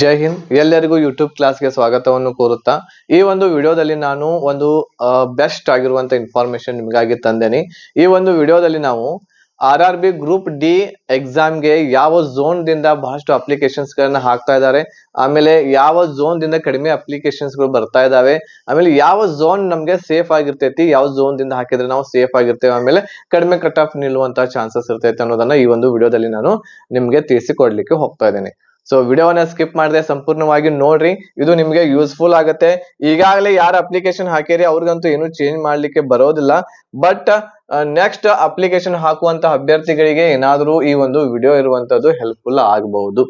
ಜೈ ಹಿಂದ್. ಎಲ್ಲರಿಗೂ ಯೂಟ್ಯೂಬ್ ಕ್ಲಾಸ್ಗೆ ಸ್ವಾಗತವನ್ನು ಕೋರುತ್ತಾ, ಈ ಒಂದು ವಿಡಿಯೋದಲ್ಲಿ ನಾನು ಒಂದು ಬೆಸ್ಟ್ ಆಗಿರುವಂತ ಇನ್ಫಾರ್ಮೇಶನ್ ನಿಮಗಾಗಿ ತಂದೇನಿ. ಈ ಒಂದು ವಿಡಿಯೋದಲ್ಲಿ ನಾವು R R B group D ಎಕ್ಸಾಮ್ಗೆ ಯಾವ ಝೋನ್ ದಿಂದ ಬಹಳಷ್ಟು ಅಪ್ಲಿಕೇಶನ್ಸ್ ಗಳನ್ನ ಹಾಕ್ತಾ ಇದ್ದಾರೆ, ಆಮೇಲೆ ಯಾವ ಝೋನ್ ದಿಂದ ಕಡಿಮೆ ಅಪ್ಲಿಕೇಶನ್ಸ್ಗಳು ಬರ್ತಾ ಇದಾವೆ ಆಮೇಲೆ ಯಾವ ಝೋನ್ ನಮ್ಗೆ ಸೇಫ್ ಆಗಿರ್ತೈತಿ, ಯಾವ ಝೋನ್ ದಿಂದ ಹಾಕಿದ್ರೆ ನಾವು ಸೇಫ್ ಆಗಿರ್ತೇವೆ, ಆಮೇಲೆ ಕಡಿಮೆ ಕಟ್ ಆಫ್ ನಿಲ್ಲುವಂತ ಚಾನ್ಸಸ್ ಇರ್ತೈತೆ ಅನ್ನೋದನ್ನ ಈ ಒಂದು ವಿಡಿಯೋದಲ್ಲಿ ನಾನು ನಿಮ್ಗೆ ತಿಳಿಸಿಕೊಡ್ಲಿಕ್ಕೆ ಹೋಗ್ತಾ ಇದ್ದೇನೆ. ಸೊ ವಿಡಿಯೋವನ್ನ ಸ್ಕಿಪ್ ಮಾಡದೆ ಸಂಪೂರ್ಣವಾಗಿ ನೋಡ್ರಿ. ಇದು ನಿಮ್ಗೆ ಯೂಸ್ಫುಲ್ ಆಗುತ್ತೆ. ಈಗಾಗಲೇ ಯಾರು ಅಪ್ಲಿಕೇಶನ್ ಹಾಕಿರಿ ಅವ್ರಿಗಂತೂ ಏನು ಚೇಂಜ್ ಮಾಡ್ಲಿಕ್ಕೆ ಬರೋದಿಲ್ಲ. ಬಟ್ ನೆಕ್ಸ್ಟ್ ಅಪ್ಲಿಕೇಶನ್ ಹಾಕುವಂತ ಅಭ್ಯರ್ಥಿಗಳಿಗೆ ಏನಾದರೂ ಈ ಒಂದು ವಿಡಿಯೋ ಇರುವಂತದ್ದು ಹೆಲ್ಪ್ಫುಲ್ ಆಗಬಹುದು.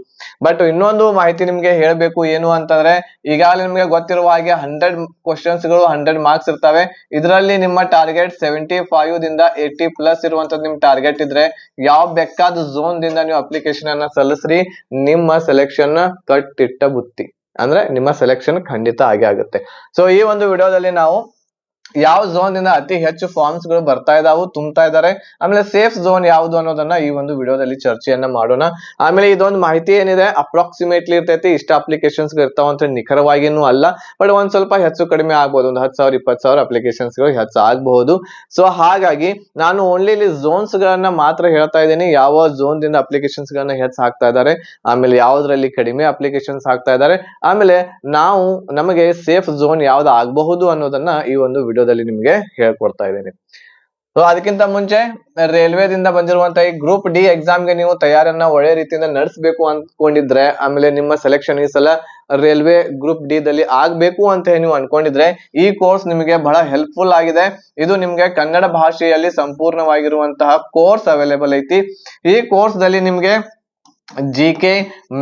ಬಟ್ ಇನ್ನೊಂದು ಮಾಹಿತಿ ನಿಮ್ಗೆ ಹೇಳಬೇಕು ಏನು ಅಂತಂದ್ರೆ, ಈಗಾಗಲೇ ನಿಮ್ಗೆ ಗೊತ್ತಿರುವ ಹಾಗೆ ಹಂಡ್ರೆಡ್ ಕ್ವಶನ್ಸ್ಗಳು ಹಂಡ್ರೆಡ್ ಮಾರ್ಕ್ಸ್ ಇರ್ತವೆ. ಇದರಲ್ಲಿ ನಿಮ್ಮ ಟಾರ್ಗೆಟ್ ಸೆವೆಂಟಿ ಫೈವ್ ದಿಂದ ಏಟಿ ಪ್ಲಸ್ ಇರುವಂತದ್ದು ನಿಮ್ ಟಾರ್ಗೆಟ್ ಇದ್ರೆ, ಯಾವ ಬೇಕಾದ ಝೋನ್ ದಿಂದ ನೀವು ಅಪ್ಲಿಕೇಶನ್ ಅನ್ನ ಸಲ್ಲಿಸ್ರಿ, ನಿಮ್ಮ ಸೆಲೆಕ್ಷನ್ ಕಟ್ಟಿಟ್ಟ ಬುತ್ತಿ. ಅಂದ್ರೆ ನಿಮ್ಮ ಸೆಲೆಕ್ಷನ್ ಖಂಡಿತ ಆಗೇ ಆಗುತ್ತೆ. ಸೊ ಈ ಒಂದು ವಿಡಿಯೋದಲ್ಲಿ ನಾವು ಯಾವ ಝೋನ್ ದಿಂದ ಅತಿ ಹೆಚ್ಚು ಫಾರ್ಮ್ಸ್ಗಳು ಬರ್ತಾ ಇದಾವು ತುಂಬ್ತಾ ಇದ್ದಾರೆ ಆಮೇಲೆ ಸೇಫ್ ಝೋನ್ ಯಾವ್ದು ಅನ್ನೋದನ್ನ ಈ ಒಂದು ವಿಡಿಯೋದಲ್ಲಿ ಚರ್ಚೆಯನ್ನ ಮಾಡೋಣ. ಆಮೇಲೆ ಇದೊಂದು ಮಾಹಿತಿ ಏನಿದೆ? ಅಪ್ರಾಕ್ಸಿಮೇಟ್ಲಿ ಇರ್ತೈತಿ. ಇಷ್ಟ ಅಪ್ಲಿಕೇಶನ್ಸ್ ಇರ್ತಾವಂತ ನಿಖರವಾಗಿನೂ ಅಲ್ಲ. ಬಟ್ ಒಂದ್ ಸ್ವಲ್ಪ ಹೆಚ್ಚು ಕಡಿಮೆ ಆಗ್ಬಹುದು ಒಂದು ಹತ್ತು ಸಾವಿರ, ಇಪ್ಪತ್ತು ಸಾವಿರ ಅಪ್ಲಿಕೇಶನ್ಸ್ಗಳು ಹೆಚ್ಚು ಆಗಬಹುದು. ಸೊ ಹಾಗಾಗಿ ನಾನು ಓನ್ಲಿ ಇಲ್ಲಿ ಝೋನ್ಸ್ ಗಳನ್ನ ಮಾತ್ರ ಹೇಳ್ತಾ ಇದ್ದೀನಿ. ಯಾವ ಝೋನ್ ದಿಂದ ಅಪ್ಲಿಕೇಶನ್ಸ್ ಗಳನ್ನ ಹೆಚ್ಚು ಹಾಕ್ತಾ ಇದಾರೆ ಆಮೇಲೆ ಯಾವ್ದ್ರಲ್ಲಿ ಕಡಿಮೆ ಅಪ್ಲಿಕೇಶನ್ಸ್ ಹಾಕ್ತಾ ಇದಾರೆ ಆಮೇಲೆ ನಾವು ನಮಗೆ ಸೇಫ್ ಝೋನ್ ಯಾವ್ದು ಆಗಬಹುದು ಅನ್ನೋದನ್ನ ಈ ಒಂದು ವಿಡಿಯೋದಲ್ಲಿ ನಿಮ್ಗೆ ಹೇಳ್ಕೊಡ್ತಾ ಇದ್ದೀನಿ. ಸೊ ಅದಕ್ಕಿಂತ ಮುಂಚೆ ರೈಲ್ವೆದಿಂದ ಬಂದಿರುವಂತಹ ಈ ಗ್ರೂಪ್ ಡಿ ಎಕ್ಸಾಮ್ಗೆ ನೀವು ತಯಾರನ್ನ ಒಳ್ಳೆ ರೀತಿಯಿಂದ ನಡೆಸಬೇಕು ಅಂದ್ಕೊಂಡಿದ್ರೆ ಆಮೇಲೆ ನಿಮ್ಮ ಸೆಲೆಕ್ಷನ್ ಈ ಸಲ ರೈಲ್ವೆ ಗ್ರೂಪ್ ಡಿ ದಲ್ಲಿ ಆಗ್ಬೇಕು ಅಂತ ನೀವು ಅನ್ಕೊಂಡಿದ್ರೆ, ಈ ಕೋರ್ಸ್ ನಿಮಗೆ ಬಹಳ ಹೆಲ್ಪ್ಫುಲ್ ಆಗಿದೆ. ಇದು ನಿಮ್ಗೆ ಕನ್ನಡ ಭಾಷೆಯಲ್ಲಿ ಸಂಪೂರ್ಣವಾಗಿರುವಂತಹ ಕೋರ್ಸ್ ಅವೈಲೇಬಲ್ ಐತಿ. ಈ ಕೋರ್ಸ್ ದಲ್ಲಿ ನಿಮ್ಗೆ ಜಿ ಕೆ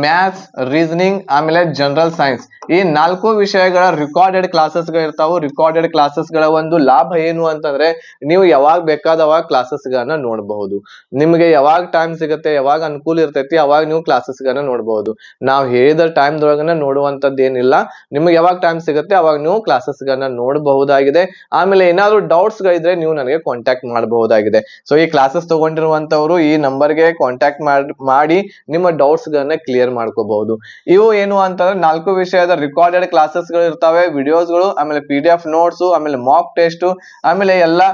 ಮ್ಯಾಥ್ಸ್ ರೀಸನಿಂಗ್ ಆಮೇಲೆ ಜನರಲ್ ಸೈನ್ಸ್ ಈ ನಾಲ್ಕು ವಿಷಯಗಳ ರೆಕಾರ್ಡೆಡ್ ಕ್ಲಾಸಸ್ ಇರ್ತಾವು. ರಿಕಾರ್ಡೆಡ್ ಕ್ಲಾಸಸ್ಗಳ ಒಂದು ಲಾಭ ಏನು ಅಂತಂದ್ರೆ, ನೀವು ಯಾವಾಗ ಬೇಕಾದವಾಗ ಕ್ಲಾಸಸ್ ಗಳನ್ನ ನೋಡಬಹುದು. ನಿಮಗೆ ಯಾವಾಗ ಟೈಮ್ ಸಿಗುತ್ತೆ, ಯಾವಾಗ ಅನುಕೂಲ ಇರ್ತೈತಿ, ಅವಾಗ ನೀವು ಕ್ಲಾಸಸ್ ಗಳನ್ನ ನೋಡಬಹುದು. ನಾವು ಹೇಳಿದ ಟೈಮ್ ದೊಳಗನ ನೋಡುವಂತದ್ದು ಏನಿಲ್ಲ. ನಿಮ್ಗೆ ಯಾವಾಗ ಟೈಮ್ ಸಿಗುತ್ತೆ, ಅವಾಗ ನೀವು ಕ್ಲಾಸಸ್ ಗಳನ್ನ ನೋಡಬಹುದಾಗಿದೆ. ಆಮೇಲೆ ಏನಾದ್ರು ಡೌಟ್ಸ್ ಗಳಿದ್ರೆ ನೀವು ನನಗೆ ಕಾಂಟ್ಯಾಕ್ಟ್ ಮಾಡಬಹುದಾಗಿದೆ. ಸೊ ಈ ಕ್ಲಾಸಸ್ ತಗೊಂಡಿರುವಂತವ್ರು ಈ ನಂಬರ್ಗೆ ಕಾಂಟ್ಯಾಕ್ಟ್ ಮಾಡಿ ಡೌಟ್ಸ್ ಗಳನ್ನ ಕ್ಲಿಯರ್ ಮಾಡ್ಕೋಬಹುದು. ಇವು ಏನು ಅಂತಂದ್ರೆ ನಾಲ್ಕು ವಿಷಯದ ರೆಕಾರ್ಡೆಡ್ ಕ್ಲಾಸಸ್ಗಳು ಇರ್ತಾವೆ ವಿಡಿಯೋಸ್ಗಳು, ಆಮೇಲೆ ಪಿ ಡಿ ಎಫ್ ನೋಟ್ಸ್ ಆಮೇಲೆ ಮಾಕ್ ಟೆಸ್ಟ್ ಆಮೇಲೆ ಎಲ್ಲಾ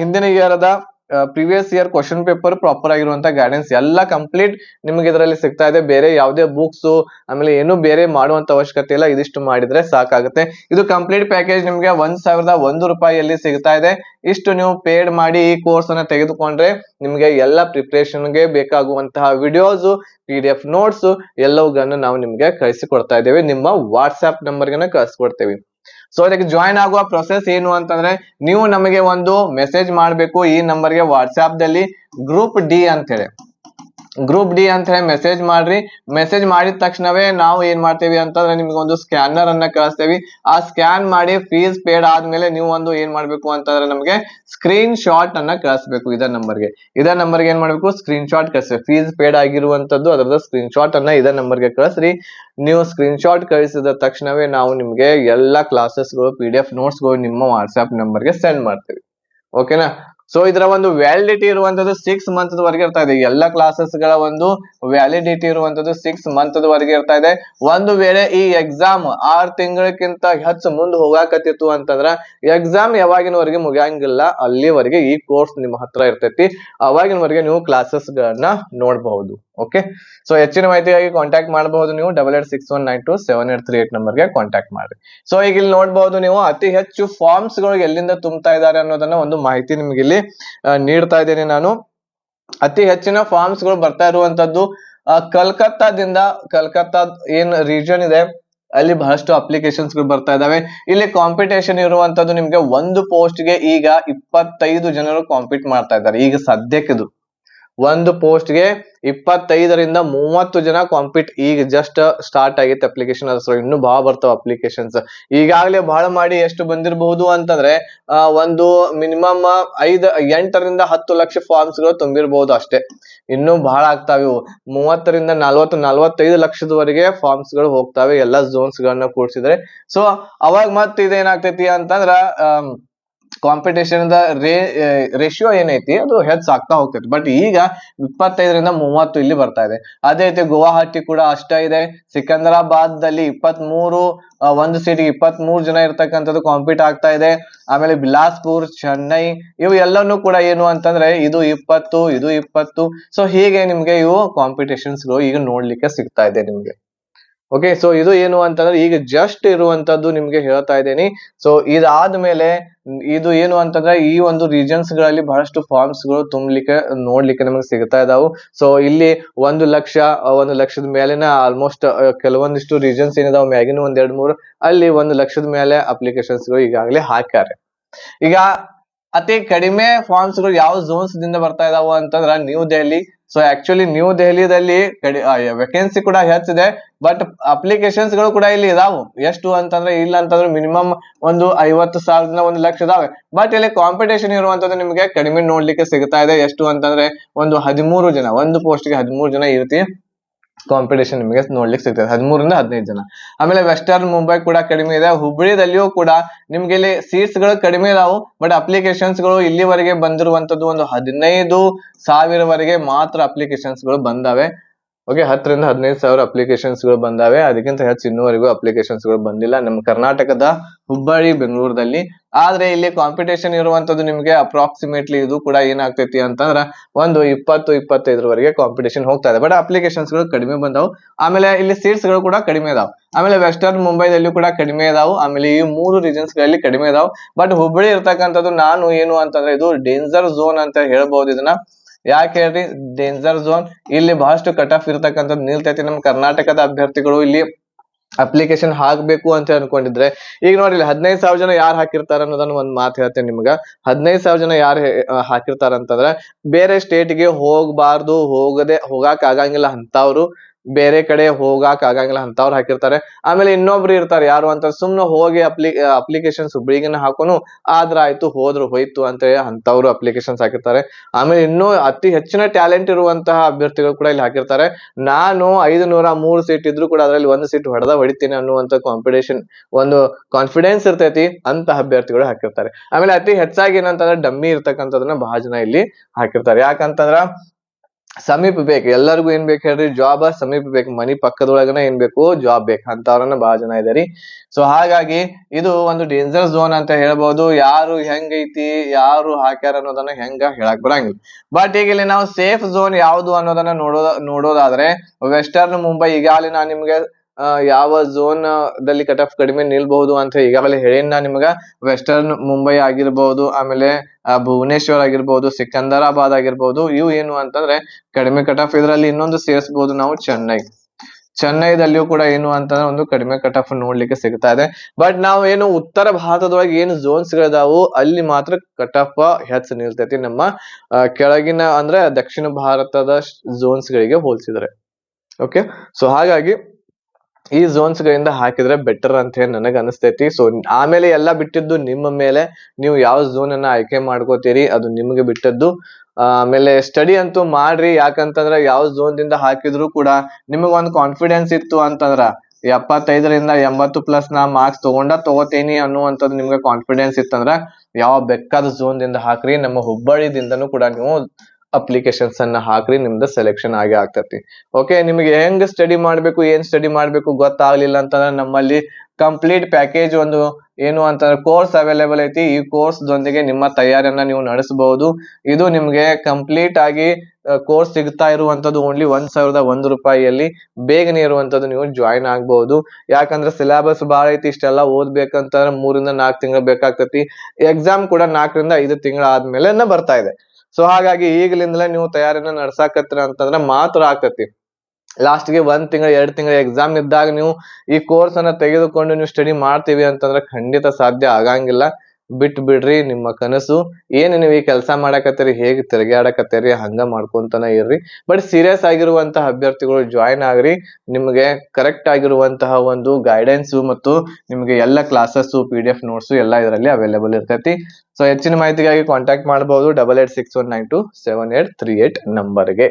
ಹಿಂದಿನ ಇಯರದ previous year question paper proper ಆಗಿರುವಂತ ಗೈಡೆನ್ಸ್ ಎಲ್ಲ ಕಂಪ್ಲೀಟ್ ನಿಮ್ಗೆ ಇದರಲ್ಲಿ ಸಿಗ್ತಾ ಇದೆ. ಬೇರೆ ಯಾವುದೇ ಬುಕ್ಸ್ ಆಮೇಲೆ ಏನು ಬೇರೆ ಮಾಡುವಂತ ಅವಶ್ಯಕತೆ ಇಲ್ಲ. ಇದಿಷ್ಟು ಮಾಡಿದ್ರೆ ಸಾಕಾಗುತ್ತೆ. ಇದು ಕಂಪ್ಲೀಟ್ ಪ್ಯಾಕೇಜ್ ನಿಮ್ಗೆ ಒಂದ್ ಸಾವಿರದ ಒಂದು ರೂಪಾಯಿಯಲ್ಲಿ ಸಿಗ್ತಾ ಇದೆ. ಇಷ್ಟು ನೀವು ಪೇಡ್ ಮಾಡಿ ಈ ಕೋರ್ಸ್ ಅನ್ನ ತೆಗೆದುಕೊಂಡ್ರೆ ನಿಮ್ಗೆ ಎಲ್ಲ ಪ್ರಿಪರೇಷನ್ಗೆ ಬೇಕಾಗುವಂತಹ videos P D F notes ಎಲ್ಲವುಗಳನ್ನು ನಾವು ನಿಮ್ಗೆ ಕಳಿಸಿಕೊಡ್ತಾ ಇದ್ದೇವೆ. ನಿಮ್ಮ ವಾಟ್ಸ್ಆಪ್ ನಂಬರ್ಗೆ ಕಳಿಸ್ಕೊಡ್ತೇವೆ. ಸೊ ಇದಕ್ಕೆ ಜಾಯಿನ್ ಆಗುವ ಪ್ರೊಸೆಸ್ ಏನು ಅಂತಂದ್ರೆ ನೀವು ನಮಗೆ ಒಂದು ಮೆಸೇಜ್ ಮಾಡಬೇಕು ಈ ನಂಬರ್ಗೆ ವಾಟ್ಸ್ಆಪ್ ದಲ್ಲಿ ಗ್ರೂಪ್ ಡಿ ಅಂತ ಹೇಳಿ. ಗ್ರೂಪ್ ಡಿ ಅಂತ ಹೇಳಿ ಮೆಸೇಜ್ ಮಾಡ್ರಿ. ಮೆಸೇಜ್ ಮಾಡಿದ ತಕ್ಷಣವೇ ನಾವು ಏನ್ ಮಾಡ್ತೀವಿ ಅಂತಂದ್ರೆ ನಿಮ್ಗೆ ಒಂದು ಸ್ಕ್ಯಾನರ್ ಅನ್ನ ಕಳಿಸ್ತೇವೆ. ಆ ಸ್ಕ್ಯಾನ್ ಮಾಡಿ ಫೀಸ್ ಪೇಡ್ ಆದ್ಮೇಲೆ ನೀವು ಒಂದು ಏನ್ ಮಾಡ್ಬೇಕು ಅಂತಂದ್ರೆ ನಮಗೆ ಸ್ಕ್ರೀನ್ ಶಾಟ್ ಅನ್ನ ಕಳಿಸ್ಬೇಕು ಇದೇ ನಂಬರ್ಗೆ ಇದೇ ನಂಬರ್ಗೆ ಏನ್ ಮಾಡ್ಬೇಕು? ಸ್ಕ್ರೀನ್ ಶಾಟ್ ಕಳಿಸ್ಬೇಕು ಫೀಸ್ ಪೇಡ್ ಆಗಿರುವಂತದ್ದು ಅದರದ ಸ್ಕ್ರೀನ್ ಶಾಟ್ ಅನ್ನ ಇದೇ ನಂಬರ್ಗೆ ಕಳಿಸ್ರಿ. ನೀವು ಸ್ಕ್ರೀನ್ ಶಾಟ್ ಕಳಿಸಿದ ತಕ್ಷಣವೇ ನಾವು ನಿಮ್ಗೆ ಎಲ್ಲಾ ಕ್ಲಾಸಸ್ಗಳು ಪಿ ಡಿ ಎಫ್ ನೋಟ್ಸ್ಗಳು ನಿಮ್ಮ ವಾಟ್ಸ್ಆಪ್ ನಂಬರ್ಗೆ ಸೆಂಡ್ ಮಾಡ್ತೀವಿ. ಓಕೆನಾ ಸೊ ಇದರ ಒಂದು ವ್ಯಾಲಿಡಿಟಿ ಇರುವಂತದ್ದು ಸಿಕ್ಸ್ ಮಂತ್ ವರೆಗೆ ಇರ್ತಾ ಇದೆ. ಎಲ್ಲ ಕ್ಲಾಸಸ್ಗಳ ಒಂದು ವ್ಯಾಲಿಡಿಟಿ ಇರುವಂತದ್ದು ಸಿಕ್ಸ್ ಮಂತ್ ವರೆಗೆ ಇರ್ತಾ ಇದೆ. ಒಂದು ವೇಳೆ ಈ ಎಕ್ಸಾಮ್ ಆರ್ ತಿಂಗಳಕ್ಕಿಂತ ಹೆಚ್ಚು ಮುಂದೆ ಹೋಗಾಕತ್ತಿತ್ತು ಅಂತಂದ್ರ ಎಕ್ಸಾಮ್ ಯಾವಾಗಿನವರೆಗೆ ಮುಗಿಯಂಗಿಲ್ಲ, ಅಲ್ಲಿವರೆಗೆ ಈ ಕೋರ್ಸ್ ನಿಮ್ಮ ಹತ್ರ ಇರ್ತೈತಿ. ಅವಾಗಿನವರೆಗೆ ನೀವು ಕ್ಲಾಸಸ್ ಗಳನ್ನ ನೋಡಬಹುದು. ಓಕೆ ಸೊ ಹೆಚ್ಚಿನ ಮಾಹಿತಿಗಾಗಿ ಕಾಂಟ್ಯಾಕ್ಟ್ ಮಾಡಬಹುದು ನೀವು double eight six one nine two seven eight three eight ನಂಬರ್ಗೆ ಕಾಂಟ್ಯಾಕ್ಟ್ ಮಾಡಿ ಸೊ ಈಗ ಇಲ್ಲಿ ನೋಡಬಹುದು ನೀವು ಅತಿ ಹೆಚ್ಚು ಫಾರ್ಮ್ಸ್ಗಳು ಎಲ್ಲಿಂದ ತುಂಬ್ತಾ ಇದ್ದಾರೆ ಅನ್ನೋದನ್ನ ಒಂದು ಮಾಹಿತಿ ನಿಮ್ಗೆ ಇಲ್ಲಿ ನೀಡ್ತಾ ಇದ್ದೀನಿ ನಾನು. ಅತಿ ಹೆಚ್ಚಿನ ಫಾರ್ಮ್ಸ್ಗಳು ಬರ್ತಾ ಇರುವಂತದ್ದು ಕಲ್ಕತ್ತಾದಿಂದ, ಕಲ್ಕತ್ತಾ ಏನ್ ರೀಜನ್ ಇದೆ, ಅಲ್ಲಿ ಬಹಳಷ್ಟು ಅಪ್ಲಿಕೇಶನ್ಸ್ಗಳು ಬರ್ತಾ ಇದಾವೆ ಇಲ್ಲಿ ಕಾಂಪಿಟೇಷನ್ ಇರುವಂತದ್ದು ನಿಮ್ಗೆ ಒಂದು ಪೋಸ್ಟ್ಗೆ ಈಗ ಇಪ್ಪತ್ತೈದು ಜನರು ಕಾಂಪೀಟ್ ಮಾಡ್ತಾ ಇದ್ದಾರೆ. ಈಗ ಸದ್ಯಕ್ಕಿದು ಒಂದು ಪೋಸ್ಟ್ಗೆ ಇಪ್ಪತ್ತೈದರಿಂದ ಮೂವತ್ತು ಜನ ಕಾಂಪಿಟ್ ಈಗ ಜಸ್ಟ್ ಸ್ಟಾರ್ಟ್ ಆಗಿತ್ತು ಅಪ್ಲಿಕೇಶನ್ ಅದ್ರ ಇನ್ನೂ ಬಹಳ ಬರ್ತಾವ ಅಪ್ಲಿಕೇಶನ್ಸ್ ಈಗಾಗಲೇ ಬಹಳ ಮಾಡಿ ಎಷ್ಟು ಬಂದಿರಬಹುದು ಅಂತಂದ್ರೆ ಒಂದು ಮಿನಿಮಮ್ ಐದು, ಎಂಟರಿಂದ ಹತ್ತು ಲಕ್ಷ ಫಾರ್ಮ್ಸ್ಗಳು ತುಂಬಿರಬಹುದು ಅಷ್ಟೇ. ಇನ್ನೂ ಬಹಳ ಆಗ್ತಾವೆ ಇವು. ಮೂವತ್ತರಿಂದ ನಲ್ವತ್ತು, ನಲ್ವತ್ತೈದು ಲಕ್ಷದವರೆಗೆ ಫಾರ್ಮ್ಸ್ಗಳು ಹೋಗ್ತಾವೆ. ಎಲ್ಲಾ ಝೋನ್ಸ್ ಗಳನ್ನ ಕೂಡಿಸಿದ್ರೆ. ಸೊ ಅವಾಗ ಮತ್ತೆ ಇದೇನಾಗ್ತೈತಿ ಅಂತಂದ್ರ ಕಾಂಪಿಟೇಷನ್ ರೇ ರೇಷಿಯೋ ಏನೈತಿ, ಅದು ಹೆಚ್ಚಾಗ್ತಾ ಹೋಗ್ತೈತಿ. ಬಟ್ ಈಗ ಇಪ್ಪತ್ತೈದರಿಂದ ಮೂವತ್ತು ಇಲ್ಲಿ ಬರ್ತಾ ಇದೆ. ಅದೇ ರೀತಿ ಗುವಾಹಟಿ ಕೂಡ ಅಷ್ಟೇ ಇದೆ. ಸಿಕಂದರಾಬಾದ್ ದಲ್ಲಿ ಇಪ್ಪತ್ತ್ ಮೂರು ಒಂದು ಸೀಟಿಗೆ ಇಪ್ಪತ್ತ್ ಮೂರು ಜನ ಇರ್ತಕ್ಕಂಥದ್ದು ಕಾಂಪೀಟ್ ಆಗ್ತಾ ಇದೆ. ಆಮೇಲೆ ಬಿಲಾಸ್ಪುರ್, ಚೆನ್ನೈ, ಇವು ಎಲ್ಲಾನು ಕೂಡ ಏನು ಅಂತಂದ್ರೆ ಇದು ಇಪ್ಪತ್ತು ಇದು ಇಪ್ಪತ್ತು. ಸೊ ಹೀಗೆ ನಿಮ್ಗೆ ಇವು ಕಾಂಪಿಟೇಷನ್ಸ್ ಈಗ ನೋಡ್ಲಿಕ್ಕೆ ಸಿಗ್ತಾ ಇದೆ ನಿಮ್ಗೆ. ಓಕೆ ಸೊ ಇದು ಏನು ಅಂತಂದ್ರೆ ಈಗ ಜಸ್ಟ್ ಇರುವಂತದ್ದು ನಿಮ್ಗೆ ಹೇಳ್ತಾ ಇದ್ದೀನಿ. ಸೊ ಇದಾದ್ಮೇಲೆ ಇದು ಏನು ಅಂತಂದ್ರೆ ಈ ಒಂದು ರೀಜನ್ಸ್ಗಳಲ್ಲಿ ಬಹಳಷ್ಟು ಫಾರ್ಮ್ಸ್ಗಳು ತುಂಬಲಿಕ್ಕೆ, ನೋಡ್ಲಿಕ್ಕೆ ನಮಗೆ ಸಿಗ್ತಾ ಇದಾವು. ಸೊ ಇಲ್ಲಿ ಒಂದು ಲಕ್ಷ ಒಂದು ಲಕ್ಷದ ಮೇಲಿನ ಆಲ್ಮೋಸ್ಟ್ ಕೆಲವೊಂದಿಷ್ಟು ರೀಜನ್ಸ್ ಏನಿದಾವೆ, ಮ್ಯಾಗಿನ ಒಂದ್ ಎರಡ್ ಮೂರು, ಅಲ್ಲಿ ಒಂದು ಲಕ್ಷದ ಮೇಲೆ ಅಪ್ಲಿಕೇಶನ್ಸ್ಗಳು ಈಗಾಗಲೇ ಹಾಕ್ಯಾರೆ. ಈಗ ಅತಿ ಕಡಿಮೆ ಫಾರ್ಮ್ಸ್ಗಳು ಯಾವ ಝೋನ್ಸ್ ದಿಂದ ಬರ್ತಾ ಇದಾವೆ ಅಂತಂದ್ರ new Delhi so actually new ದೆಹಲಿದಲ್ಲಿ ವೇಕೆನ್ಸಿ ಕೂಡ ಹೆಚ್ಚಿದೆ ಬಟ್ ಅಪ್ಲಿಕೇಶನ್ಸ್ಗಳು ಕೂಡ ಇಲ್ಲಿ ಇದಾವು. ಎಷ್ಟು ಅಂತಂದ್ರೆ, ಇಲ್ಲ ಅಂತಂದ್ರೆ ಮಿನಿಮಮ್ ಒಂದು ಐವತ್ತು ಸಾವಿರದಿಂದ ಒಂದು ಲಕ್ಷ ಇದಾವೆ. ಬಟ್ ಇಲ್ಲಿ ಕಾಂಪಿಟೇಷನ್ ಇರುವಂತದ್ದು ನಿಮಗೆ ಕಡಿಮೆ ನೋಡ್ಲಿಕ್ಕೆ ಸಿಗ್ತಾ ಇದೆ. ಎಷ್ಟು ಅಂತಂದ್ರೆ, ಒಂದು ಹದಿಮೂರು ಜನ, ಒಂದು ಪೋಸ್ಟ್ಗೆ ಹದಿಮೂರು ಜನ ಈ ರೀತಿ ಕಾಂಪಿಟೇಷನ್ ನಿಮಗೆ ನೋಡ್ಲಿಕ್ಕೆ ಸಿಗ್ತದೆ. ಹದಿಮೂರಿಂದ ಹದಿನೈದು ಜನ. ಆಮೇಲೆ ವೆಸ್ಟರ್ನ್ ಮುಂಬೈ ಕೂಡ ಕಡಿಮೆ ಇದೆ. ಹುಬ್ಬಳ್ಳಿದಲ್ಲಿಯೂ ಕೂಡ ನಿಮ್ಗೆ ಇಲ್ಲಿ ಸೀಟ್ಸ್ಗಳು ಕಡಿಮೆ ಇದಾವು. ಬಟ್ ಅಪ್ಲಿಕೇಶನ್ಸ್ಗಳು ಇಲ್ಲಿವರೆಗೆ ಬಂದಿರುವಂತದ್ದು ಒಂದು ಹದಿನೈದು ಸಾವಿರವರೆಗೆ ಮಾತ್ರ ಅಪ್ಲಿಕೇಶನ್ಸ್ಗಳು ಬಂದಾವೆ. ಓಕೆ ಹತ್ತರಿಂದ ಹದಿನೈದು ಸಾವಿರ ಅಪ್ಲಿಕೇಶನ್ಸ್ಗಳು ಬಂದಾವೆ. ಅದಕ್ಕಿಂತ ಹೆಚ್ಚು ಇನ್ನೂವರೆಗೂ ಅಪ್ಲಿಕೇಶನ್ಸ್ಗಳು ಬಂದಿಲ್ಲ. ನಮ್ಮ ಕರ್ನಾಟಕದ ಹುಬ್ಬಳ್ಳಿ ಬೆಂಗಳೂರಲ್ಲಿ ಆದ್ರೆ ಇಲ್ಲಿ ಕಾಂಪಿಟೇಷನ್ ಇರುವಂತದ್ದು ನಿಮ್ಗೆ ಅಪ್ರಾಕ್ಸಿಮೇಟ್ಲಿ ಇದು ಕೂಡ ಏನಾಗ್ತೈತಿ ಅಂತಂದ್ರ ಒಂದು ಇಪ್ಪತ್ತು, ಇಪ್ಪತ್ತೈದರವರೆಗೆ ಕಾಂಪಿಟೇಷನ್ ಹೋಗ್ತಾ ಇದೆ. ಬಟ್ ಅಪ್ಲಿಕೇಶನ್ಸ್ಗಳು ಕಡಿಮೆ ಬಂದವು. ಆಮೇಲೆ ಇಲ್ಲಿ ಸೀಟ್ಸ್ಗಳು ಕೂಡ ಕಡಿಮೆ ಇದಾವೆ. ಆಮೇಲೆ ವೆಸ್ಟರ್ನ್ ಮುಂಬೈದಲ್ಲಿ ಕೂಡ ಕಡಿಮೆ ಇದಾವು. ಆಮೇಲೆ ಈ ಮೂರು ರೀಜನ್ಸ್ಗಳಲ್ಲಿ ಕಡಿಮೆ ಇದಾವೆ. ಬಟ್ ಹುಬ್ಬಳ್ಳಿ ಇರ್ತಕ್ಕಂಥದ್ದು ನಾನು ಏನು ಅಂತಂದ್ರೆ ಇದು ಡೇಂಜರ್ ಝೋನ್ ಅಂತ ಹೇಳ್ಬಹುದು ಇದನ್ನ. ಯಾಕೆ ಹೇಳ್ರಿ? ಡೇಂಜರ್ ಝೋನ್ ಇಲ್ಲಿ ಬಹಳಷ್ಟು ಕಟ್ ಆಫ್ ಇರ್ತಕ್ಕಂಥದ್ದು ನಿಲ್ತೈತಿ ನಮ್ಮ ಕರ್ನಾಟಕದ ಅಭ್ಯರ್ಥಿಗಳು. ಇಲ್ಲಿ ಅಪ್ಲಿಕೇಶನ್ ಹಾಕ್ಬೇಕು ಅಂತ ಅನ್ಕೊಂಡಿದ್ರೆ, ಈಗ ನೋಡಿ ಇಲ್ಲಿ ಹದಿನೈದು ಸಾವಿರ ಜನ ಯಾರು ಹಾಕಿರ್ತಾರ ಅನ್ನೋದನ್ನ ಒಂದ್ ಮಾತು ಹೇಳ್ತೇನೆ ನಿಮ್ಗ. ಹದಿನೈದು ಸಾವಿರ ಜನ ಯಾರು ಹಾಕಿರ್ತಾರ ಅಂತಂದ್ರೆ, ಬೇರೆ ಸ್ಟೇಟ್ಗೆ ಹೋಗ್ಬಾರ್ದು, ಹೋಗದೆ, ಹೋಗಾಕ ಆಗಂಗಿಲ್ಲ ಅಂತವ್ರು ಬೇರೆ ಕಡೆ ಹೋಗಾಕ ಆಗಂಗಿಲ್ಲ, ಅಂತವ್ರು ಹಾಕಿರ್ತಾರೆ. ಆಮೇಲೆ ಇನ್ನೊಬ್ರು ಇರ್ತಾರೆ, ಯಾರು ಅಂತ ಸುಮ್ನೆ ಹೋಗಿ ಅಪ್ಲಿ ಅಪ್ಲಿಕೇಶನ್ ಹುಬ್ಳಿಗೆನ ಹಾಕೋನು ಆದ್ರ ಆಯ್ತು, ಹೋದ್ರು, ಹೋಯ್ತು ಅಂತ ಹೇಳಿ ಅಂತವ್ರು ಅಪ್ಲಿಕೇಶನ್ಸ್ ಹಾಕಿರ್ತಾರೆ. ಆಮೇಲೆ ಇನ್ನೂ ಅತಿ ಹೆಚ್ಚಿನ ಟ್ಯಾಲೆಂಟ್ ಇರುವಂತಹ ಅಭ್ಯರ್ಥಿಗಳು ಕೂಡ ಇಲ್ಲಿ ಹಾಕಿರ್ತಾರೆ. ನಾನು ಐದು ನೂರ ಮೂರು ಸೀಟ್ ಇದ್ರು ಕೂಡ ಅದರಲ್ಲಿ ಒಂದು ಸೀಟ್ ಹೊಡೆದ ಹೊಡಿತೀನಿ ಅನ್ನುವಂತ ಕಾಂಪಿಟೇಷನ್ ಒಂದು ಕಾನ್ಫಿಡೆನ್ಸ್ ಇರ್ತೈತಿ ಅಂತ ಅಭ್ಯರ್ಥಿಗಳು ಹಾಕಿರ್ತಾರೆ. ಆಮೇಲೆ ಅತಿ ಹೆಚ್ಚಾಗಿ ಏನಂತಂದ್ರೆ, ಡಮ್ಮಿ ಇರ್ತಕ್ಕಂಥದನ್ನ ಬಹಳ ಜನ ಇಲ್ಲಿ ಹಾಕಿರ್ತಾರೆ. ಯಾಕಂತಂದ್ರ ಸಮೀಪ ಬೇಕು. ಎಲ್ಲರಿಗೂ ಏನ್ ಬೇಕು ಹೇಳ್ರಿ? ಜಾಬ್ ಸಮೀಪ ಬೇಕು. ಮನಿ ಪಕ್ಕದೊಳಗನ ಏನ್ ಬೇಕು? ಜಾಬ್ ಬೇಕು. ಅಂತವ್ರನ್ನ ಬಹಳ ಜನ ಇದಾರಿ. ಸೊ ಹಾಗಾಗಿ ಇದು ಒಂದು ಡೇಂಜರ್ ಝೋನ್ ಅಂತ ಹೇಳ್ಬಹುದು ಯಾರು ಹೆಂಗೈತಿ, ಯಾರು ಹಾಕ್ಯಾರ ಅನ್ನೋದನ್ನ ಹೆಂಗ ಹೇಳಕ್ ಬರಂಗಿಲ್ಲ. ಬಟ್ ಈಗ ಇಲ್ಲಿ ನಾವು ಸೇಫ್ ಝೋನ್ ಯಾವ್ದು ಅನ್ನೋದನ್ನ ನೋಡೋದ, ನೋಡೋದಾದ್ರೆ ವೆಸ್ಟರ್ನ್ ಮುಂಬೈ ಈಗಾಗಲೇ ನಾನು ನಿಮ್ಗೆ ಆ, ಯಾವ ಝೋನ್ ದಲ್ಲಿ ಕಟ್ ಆಫ್ ಕಡಿಮೆ ನಿಲ್ಬಹುದು ಅಂತ ಈಗಾಗಲೇ ಹೇಳಿನ್ ನಾನ್ ನಿಮಗ. ವೆಸ್ಟರ್ನ್ ಮುಂಬೈ ಆಗಿರ್ಬಹುದು ಆಮೇಲೆ ಭುವನೇಶ್ವರ್ ಆಗಿರ್ಬಹುದು ಸಿಕಂದರಾಬಾದ್ ಆಗಿರ್ಬಹುದು ಇವು ಏನು ಅಂತಂದ್ರೆ ಕಡಿಮೆ ಕಟ್ ಆಫ್ ಇದರಲ್ಲಿ ಇನ್ನೊಂದು ಸೇರಿಸಬಹುದು ನಾವು ಚೆನ್ನೈ ಚೆನ್ನೈದಲ್ಲಿಯೂ ಕೂಡ ಏನು ಅಂತಂದ್ರೆ ಒಂದು ಕಡಿಮೆ ಕಟ್ ಆಫ್ ನೋಡ್ಲಿಕ್ಕೆ ಸಿಗ್ತಾ ಇದೆ. ಬಟ್ ನಾವು ಏನು ಉತ್ತರ ಭಾರತದೊಳಗೆ ಏನು ಝೋನ್ಸ್ ಗಳಿದಾವು ಅಲ್ಲಿ ಮಾತ್ರ ಕಟ್ ಆಫ್ ಹೆಚ್ಚು ನಿಲ್ತೈತಿ ನಮ್ಮ ಕೆಳಗಿನ ಅಂದ್ರೆ ದಕ್ಷಿಣ ಭಾರತದ ಝೋನ್ಸ್ ಗಳಿಗೆ ಹೋಲಿಸಿದ್ರೆ. ಓಕೆ ಸೊ ಹಾಗಾಗಿ ಈ ಝೋನ್ಸ್ ಗಳಿಂದ ಹಾಕಿದ್ರೆ ಬೆಟರ್ ಅಂತ ಹೇಳಿ ನನಗೆ ಅನಿಸ್ತೈತಿ. ಸೊ ಆಮೇಲೆ ಎಲ್ಲ ಬಿಟ್ಟಿದ್ದು ನಿಮ್ಮ ಮೇಲೆ. ನೀವು ಯಾವ ಝೋನ್ ಅನ್ನ ಆಯ್ಕೆ ಮಾಡ್ಕೋತೀರಿ, ಅದು ನಿಮಗೆ ಬಿಟ್ಟದ್ದು. ಆಮೇಲೆ ಸ್ಟಡಿ ಅಂತೂ ಮಾಡ್ರಿ. ಯಾಕಂತಂದ್ರ ಯಾವ ಝೋನ್ ದಿಂದ ಹಾಕಿದ್ರು ಕೂಡ ನಿಮಗ್ ಒಂದ್ ಕಾನ್ಫಿಡೆನ್ಸ್ ಇತ್ತು ಅಂತಂದ್ರ ಎಪ್ಪತ್ತೈದರಿಂದ ಎಂಬತ್ತು ಪ್ಲಸ್ ನಾ ಮಾರ್ಕ್ಸ್ ತಗೊಂಡ ತಗೋತೀನಿ ಅನ್ನುವಂಥದ್ದು ನಿಮ್ಗೆ ಕಾನ್ಫಿಡೆನ್ಸ್ ಇತ್ತಂದ್ರ, ಯಾವ ಬೇಕಾದ ಝೋನ್ ದಿಂದ ಹಾಕ್ರಿ. ನಮ್ಮ ಹುಬ್ಬಳ್ಳಿದಿಂದನೂ ಕೂಡ ನೀವು ಅಪ್ಲಿಕೇಶನ್ಸ್ ಅನ್ನ ಹಾಕ್ರಿ, ನಿಮ್ದು ಸೆಲೆಕ್ಷನ್ ಆಗಿ ಆಗ್ತತಿ. ಓಕೆ ನಿಮಗೆ ಹೆಂಗ್ ಸ್ಟಡಿ ಮಾಡ್ಬೇಕು, ಏನ್ ಸ್ಟಡಿ ಮಾಡ್ಬೇಕು ಗೊತ್ತಾಗ್ಲಿಲ್ಲ ಅಂತಂದ್ರೆ ನಮ್ಮಲ್ಲಿ ಕಂಪ್ಲೀಟ್ ಪ್ಯಾಕೇಜ್ ಒಂದು ಏನು ಅಂತಂದ್ರೆ ಕೋರ್ಸ್ ಅವೈಲೇಬಲ್ ಐತಿ. ಈ ಕೋರ್ಸ್ ದೊಂದಿಗೆ ನಿಮ್ಮ ತಯಾರಿಯನ್ನ ನೀವು ನಡೆಸಬಹುದು ಇದು ನಿಮ್ಗೆ ಕಂಪ್ಲೀಟ್ ಆಗಿ ಕೋರ್ಸ್ ಸಿಗ್ತಾ ಇರುವಂತದ್ದು ಓನ್ಲಿ ಒಂದ್ ಸಾವಿರದ ಒಂದು ರೂಪಾಯಿಯಲ್ಲಿ. ಬೇಗನೆ ಇರುವಂತದ್ದು ನೀವು ಜಾಯಿನ್ ಆಗ್ಬಹುದು ಯಾಕಂದ್ರೆ ಸಿಲೆಬಸ್ ಬಹಳ ಐತಿ, ಇಷ್ಟೆಲ್ಲ ಓದ್ಬೇಕಂತಂದ್ರೆ ಮೂರಿಂದ ನಾಲ್ಕು ತಿಂಗಳು ಬೇಕಾಗ್ತತಿ. ಎಕ್ಸಾಮ್ ಕೂಡ ನಾಲ್ಕರಿಂದ ಐದು ತಿಂಗಳ ಆದ್ಮೇಲೆ ಬರ್ತಾ ಇದೆ. ಸೊ ಹಾಗಾಗಿ ಈಗಲಿಂದಲೇ ನೀವು ತಯಾರಿನ ನಡ್ಸಾಕತ್ತೀರ ಅಂತಂದ್ರೆ ಮಾತ್ರ ಆಗ್ತತಿ ಲಾಸ್ಟ್ಗೆ ಒಂದ್ ತಿಂಗಳ, ಎರಡ್ ತಿಂಗಳ ಎಕ್ಸಾಮ್ ಇದ್ದಾಗ ನೀವು ಈ ಕೋರ್ಸ್ ಅನ್ನ ತೆಗೆದುಕೊಂಡು ನೀವು ಸ್ಟಡಿ ಮಾಡ್ತೀವಿ ಅಂತಂದ್ರೆ ಖಂಡಿತ ಸಾಧ್ಯ ಆಗಂಗಿಲ್ಲ. ಬಿಟ್ ಬಿಡ್ರಿ ನಿಮ್ಮ ಕನಸು. ಏನ್ ನೀವು ಈ ಕೆಲಸ ಮಾಡಕತ್ತೀರಿ, ಹೇಗ್ ತಿರುಗಾಡಕತ್ತೀರಿ ಹಂಗ ಮಾಡ್ಕೊಂತಾನೆ ಇರ್ರಿ. ಬಟ್ ಸೀರಿಯಸ್ ಆಗಿರುವಂತಹ ಅಭ್ಯರ್ಥಿಗಳು ಜಾಯಿನ್ ಆಗ್ರಿ. ನಿಮಗೆ ಕರೆಕ್ಟ್ ಆಗಿರುವಂತಹ ಒಂದು ಗೈಡೆನ್ಸ್ ಮತ್ತು ನಿಮಗೆ ಎಲ್ಲ classes P D F notes ಎಲ್ಲ ಇದರಲ್ಲಿ ಅವೈಲೇಬಲ್ ಇರ್ತೈತಿ. ಸೊ ಹೆಚ್ಚಿನ ಮಾಹಿತಿಗಾಗಿ ಕಾಂಟ್ಯಾಕ್ಟ್ ಮಾಡಬಹುದು double eight six one nine two seven eight three eight ನಂಬರ್ಗೆ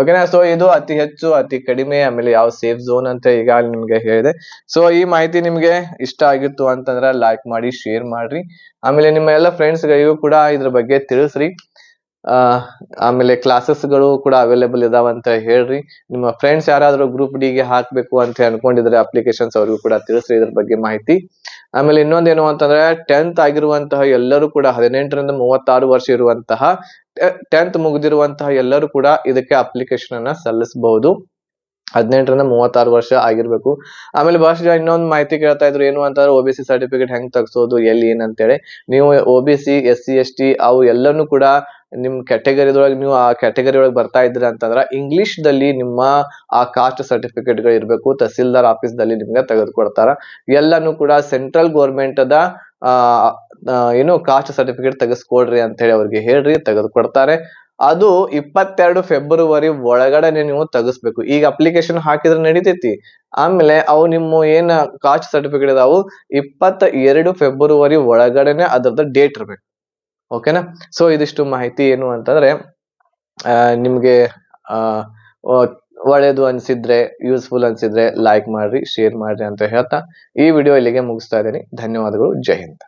ಓಕೆನಾ ಸೊ ಇದು ಅತಿ ಹೆಚ್ಚು, ಅತಿ ಕಡಿಮೆ, ಆಮೇಲೆ ಯಾವ ಸೇಫ್ ಝೋನ್ ಅಂತ ಈಗ ನಿಮ್ಗೆ ಹೇಳಿದೆ. ಸೊ ಈ ಮಾಹಿತಿ ನಿಮ್ಗೆ ಇಷ್ಟ ಆಗಿತ್ತು ಅಂತಂದ್ರೆ ಲೈಕ್ ಮಾಡಿ ಶೇರ್ ಮಾಡ್ರಿ. ಆಮೇಲೆ ನಿಮ್ಮ ಎಲ್ಲ ಫ್ರೆಂಡ್ಸ್ ಗಳಿಗೂ ಕೂಡ ಇದ್ರ ಬಗ್ಗೆ ತಿಳಿಸ್ರಿ. ಆಮೇಲೆ ಕ್ಲಾಸಸ್ಗಳು ಕೂಡ ಅವೈಲೇಬಲ್ ಇದಾವ ಅಂತ ಹೇಳ್ರಿ. ನಿಮ್ಮ ಫ್ರೆಂಡ್ಸ್ ಯಾರಾದ್ರೂ ಗ್ರೂಪ್ಗೆ ಹಾಕ್ಬೇಕು ಅಂತ ಅನ್ಕೊಂಡಿದ್ರೆ ಅಪ್ಲಿಕೇಶನ್ಸ್ ಅವ್ರಿಗೂ ಕೂಡ ತಿಳಿಸ್ರಿ ಇದ್ರ ಬಗ್ಗೆ ಮಾಹಿತಿ. ಆಮೇಲೆ ಇನ್ನೊಂದೇನು ಅಂತಂದ್ರೆ ಟೆಂತ್ ಆಗಿರುವಂತಹ ಎಲ್ಲರೂ ಕೂಡ ಹದಿನೆಂಟರಿಂದ ಮೂವತ್ತಾರು ವರ್ಷ ಇರುವಂತಹ ಟೆಂತ್ ಮುಗಿದಿರುವಂತಹ ಎಲ್ಲರೂ ಕೂಡ ಇದಕ್ಕೆ ಅಪ್ಲಿಕೇಶನ್ ಅನ್ನ ಸಲ್ಲಿಸಬಹುದು. ಹದಿನೆಂಟರಿಂದ ಮೂವತ್ತಾರು ವರ್ಷ ಆಗಿರ್ಬೇಕು. ಆಮೇಲೆ ಬಹಳಷ್ಟು ಜನ ಇನ್ನೊಂದು ಮಾಹಿತಿ ಕೇಳ್ತಾ ಇದ್ರು ಏನು ಅಂತಂದ್ರೆ ಒ ಬಿ ಸಿ ಸರ್ಟಿಫಿಕೇಟ್ ಹೆಂಗ್ ತಗ್ಸೋದು, ಎಲ್ಲಿ ಏನಂತೇಳಿ ನೀವು O B C S C S T ಅವು ಎಲ್ಲನೂ ಕೂಡ ನಿಮ್ ಕ್ಯಾಟಗರಿದೊಳಗೆ ನೀವು ಆ ಕ್ಯಾಟಗರಿ ಒಳಗೆ ಬರ್ತಾ ಇದ್ರಿ ಅಂತಂದ್ರ ಇಂಗ್ಲಿಷ್ ದಲ್ಲಿ ನಿಮ್ಮ ಆ ಕಾಸ್ಟ್ ಸರ್ಟಿಫಿಕೇಟ್ಗಳು ಇರಬೇಕು ತಹಸೀಲ್ದಾರ್ ಆಫೀಸ್ ದಲ್ಲಿ ನಿಮ್ಗೆ ತೆಗೆದುಕೊಡ್ತಾರ. ಎಲ್ಲಾನು ಕೂಡ ಸೆಂಟ್ರಲ್ ಗೌರ್ಮೆಂಟ್ ದ ಆ ಆ, ಏನು ಕಾಸ್ಟ್ ಸರ್ಟಿಫಿಕೇಟ್ ತೆಗೆಸ್ಕೊಡ್ರಿ ಅಂತ ಹೇಳಿ ಅವ್ರಿಗೆ ಹೇಳ್ರಿ ತೆಗೆದುಕೊಡ್ತಾರೆ. ಅದು ಇಪ್ಪತ್ತೆರಡು ಫೆಬ್ರವರಿ ಒಳಗಡೆನೆ ನೀವು ತೆಗಿಸ್ಬೇಕು. ಈಗ ಅಪ್ಲಿಕೇಶನ್ ಹಾಕಿದ್ರೆ ನಡೀತೈತಿ. ಆಮೇಲೆ ಅವು ನಿಮ್ಮ ಏನ್ ಕಾಸ್ಟ್ ಸರ್ಟಿಫಿಕೇಟ್ ಇದಾವು ಇಪ್ಪತ್ತ ಎರಡು ಫೆಬ್ರವರಿ ಒಳಗಡೆನೆ ಅದರದ ಡೇಟ್ ಇರ್ಬೇಕು. ಓಕೆನಾ ಸೊ ಇದಿಷ್ಟು ಮಾಹಿತಿ ಏನು ಅಂತಂದ್ರೆ ನಿಮಗೆ ಒಳ್ಳೇದು ಅನ್ಸಿದ್ರೆ ಯೂಸ್ಫುಲ್ ಅನ್ಸಿದ್ರೆ ಲೈಕ್ ಮಾಡ್ರಿ ಶೇರ್ ಮಾಡ್ರಿ ಅಂತ ಹೇಳ್ತಾ ಈ ವಿಡಿಯೋ ಇಲ್ಲಿಗೆ ಮುಗಿಸ್ತಾ ಇದ್ದೀನಿ. ಧನ್ಯವಾದಗಳು. ಜೈ ಹಿಂದ್.